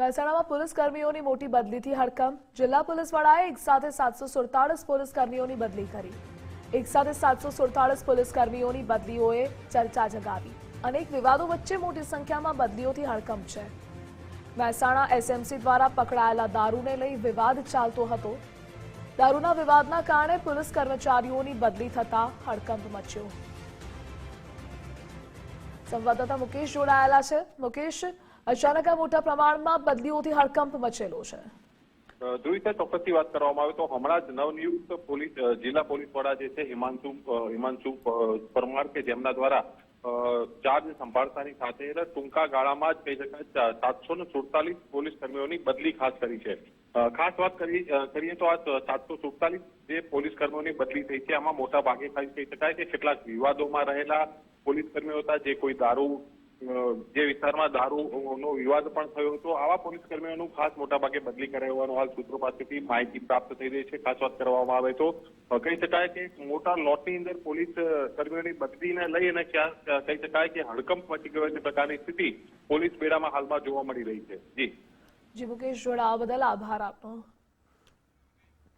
મહેસાણામાં પોલીસ કર્મીઓની મોટી બદલીથી હડકંપ. જિલ્લા પોલીસ એક સાથે સાતસો સુડતાળીસ પોલીસ કર્મીઓની બદલી કરી. એક સાથે સાતસો સુડતાળીસ પોલીસ કર્મીઓની બદલીઓએ ચર્ચા જગાવી. અનેક વિવાદો વચ્ચે મોટી સંખ્યામાં બદલીઓથી હડકંપ છે. મહેસાણા એસએમસી દ્વારા પકડાયેલા દારૂને લઈ વિવાદ ચાલતો હતો. દારૂના વિવાદના કારણે પોલીસ કર્મચારીઓની બદલી થતા હડકંપ મચ્યો. સંવાદદાતા મુકેશ જોડાયેલા છે. મુકેશ અચાનક મોટા પ્રમાણમાં બદલીઓથી હડકંપ મચેલો છે. ધ્રુવિતા ચોક્કસથી વાત કરવામાં આવે તો હમણાં જ નવનિયુક્ત પોલીસ જિલ્લા પોલીસ વડા જે છે, હિમાંશુ હિમાંશુ પરમાર કે જેમના દ્વારા ચાર્જ સંભાળતાની સાથે ટૂંકા ગાળામાં જ કહી શકાય સાતસો ને સુડતાલીસ પોલીસ કર્મીઓની બદલી ખાસ કરી છે. ખાસ વાત કરી કરીએ તો આ સાતસો સુડતાલીસ જે પોલીસ કર્મીઓની બદલી થઈ છે, આમાં મોટા ભાગે ખાલી કહી શકાય કે કેટલાક વિવાદોમાં રહેલા પોલીસ કર્મીઓ હતા, જે કોઈ દારૂ જે વિસ્તારમાં દારૂનો વિવાદ પણ થયો હતો, આવા પોલીસ કર્મીઓનું ખાસ મોટાભાગે બદલી કરાઈ હોવાનું હાલ સૂત્રો પાસેથી માહિતી પ્રાપ્ત થઈ રહી છે, ખાસ વાત કરવામાં આવે તો. કહી શકાય કે મોટા લોટની અંદર પોલીસ કર્મીઓની બદલીને લઈ અને કહી શકાય કે હડકંપ મચી ગયો છે પ્રકારની સ્થિતિ પોલીસ બેડામાં હાલમાં જોવા મળી રહી છે. જી. જી, મુકેશ જોડાવા બદલ આભાર આપનો.